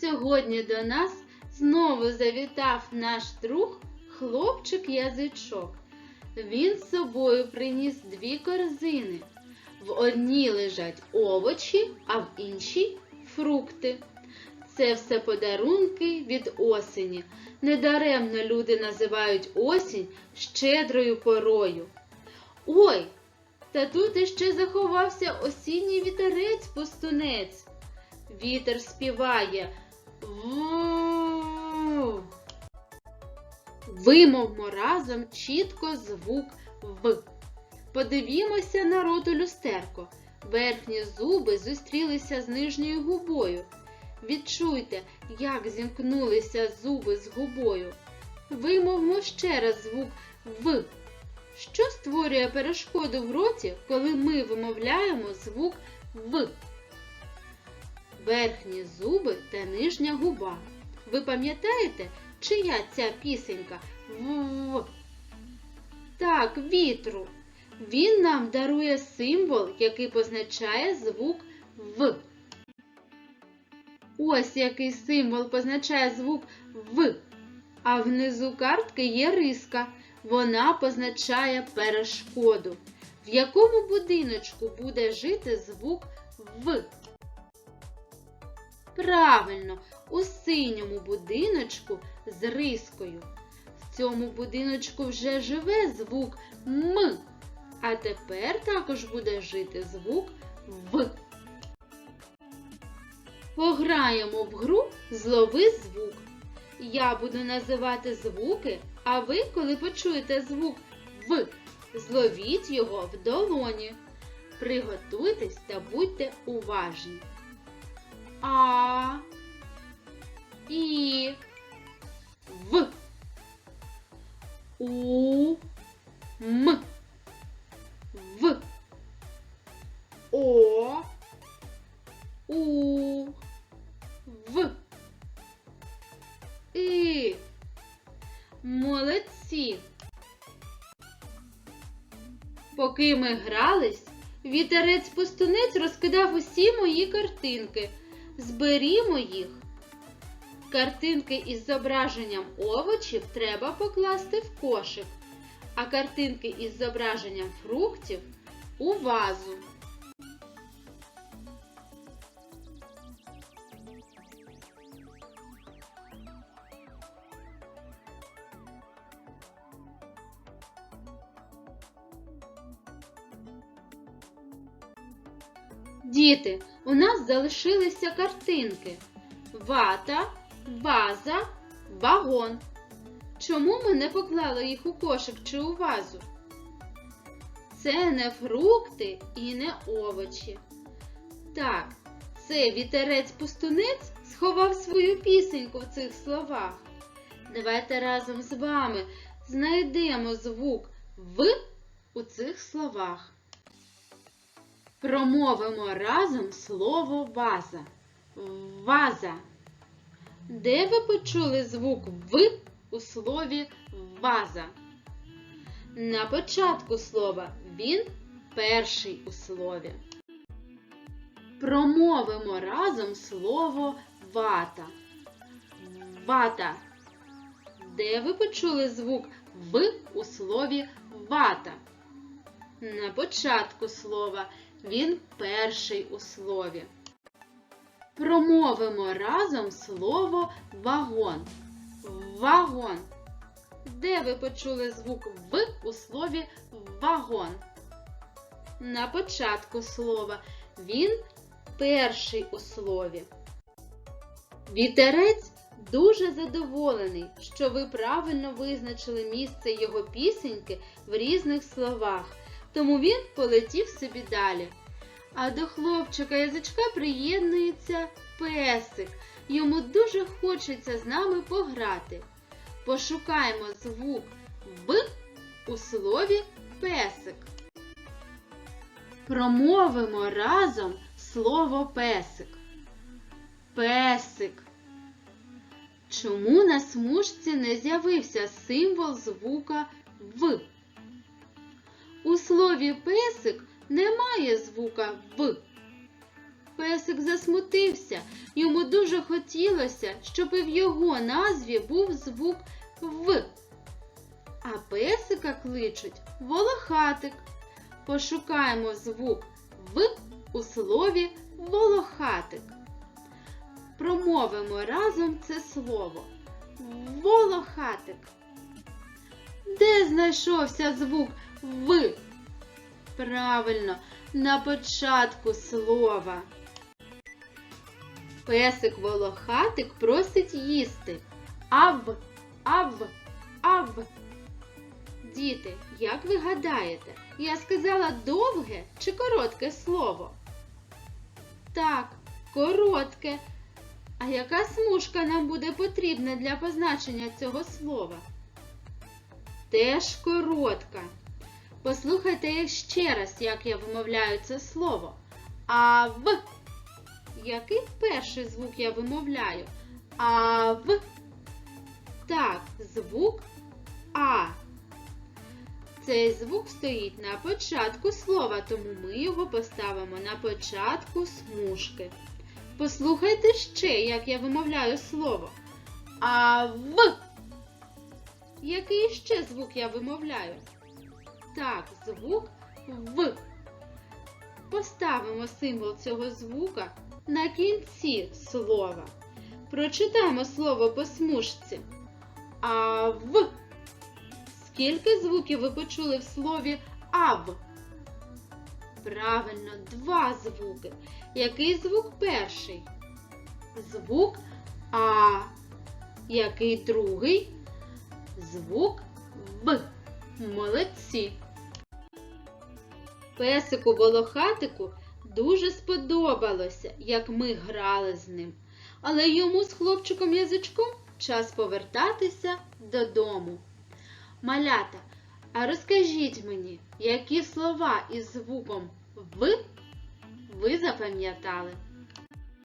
Сьогодні до нас знову завітав наш друг хлопчик язичок. Він з собою приніс дві корзини. В одній лежать овочі, а в іншій фрукти. Це все подарунки від осені. Недаремно люди називають осінь щедрою порою. Ой, та тут іще заховався осінній вітерець-пустунець. Вітер співає. Вимовмо разом чітко звук В. Подивімося на роту люстерко. Верхні зуби зустрілися з нижньою губою. Відчуйте, як зімкнулися зуби з губою. Вимовмо ще раз звук В. Що створює перешкоду в роті, коли ми вимовляємо звук В? Верхні зуби та нижня губа. Ви пам'ятаєте, чия ця пісенька? В. Так, вітру. Він нам дарує символ, який позначає звук В. Ось який символ позначає звук В. А внизу картки є риска. Вона позначає перешкоду. В якому будиночку буде жити звук В? Правильно, у синьому будиночку з рискою. В цьому будиночку вже живе звук М. А тепер також буде жити звук В. Пограємо в гру Злови звук. Я буду називати звуки, а ви, коли почуєте звук В, зловіть його в долоні. Приготуйтесь та будьте уважні. А, І, В, У, М, В, О, У, В, І. Молодці. Поки ми грались, вітерець-пустунець розкидав усі мої картинки. Зберімо їх. Картинки із зображенням овочів треба покласти в кошик, а картинки із зображенням фруктів у вазу. Діти, у нас залишилися картинки. Вата, ваза, вагон. Чому ми не поклали їх у кошик чи у вазу? Це не фрукти і не овочі. Так, це вітерець-пустунець сховав свою пісеньку в цих словах. Давайте разом з вами знайдемо звук В у цих словах. Промовимо разом слово ваза. Ваза. Де ви почули звук В у слові ваза? На початку слова він перший у слові. Промовимо разом слово вата. Вата. Де ви почули звук В у слові вата? На початку слова він перший у слові. Промовимо разом слово вагон. Вагон. Де ви почули звук В у слові вагон? На початку слова він перший у слові. Вітерець дуже задоволений, що ви правильно визначили місце його пісеньки в різних словах, тому він полетів собі далі. А до хлопчика язичка приєднується песик. Йому дуже хочеться з нами пограти. Пошукаємо звук В у слові песик. Промовимо разом слово песик. Песик. Чому на смужці не з'явився символ звука В? У слові песик немає звука В. Песик засмутився. Йому дуже хотілося, щоб і в його назві був звук В. А песика кличуть волохатик. Пошукаємо звук В у слові волохатик. Промовимо разом це слово. Волохатик. Де знайшовся звук В? Правильно, на початку слова. Песик волохатик просить їсти. Ав, ав, ав. Діти, як ви гадаєте, я сказала довге чи коротке слово? Так, коротке. А яка смужка нам буде потрібна для позначення цього слова? Теж коротка. Послухайте ще раз, як я вимовляю це слово. Ав. Який перший звук я вимовляю? Ав. Так, звук А. Цей звук стоїть на початку слова, тому ми його поставимо на початку смужки. Послухайте ще, як я вимовляю слово. Ав. Який ще звук я вимовляю? Так, звук В. Поставимо символ цього звука на кінці слова. Прочитаємо слово по смужці. Ав. Скільки звуків ви почули в слові ав? Правильно, два звуки. Який звук перший? Звук А. Який другий? Звук Б. Молодці. Песику волохатику дуже сподобалося, як ми грали з ним. Але йому з хлопчиком язичком час повертатися додому. Малята, а розкажіть мені, які слова із звуком В ви запам'ятали?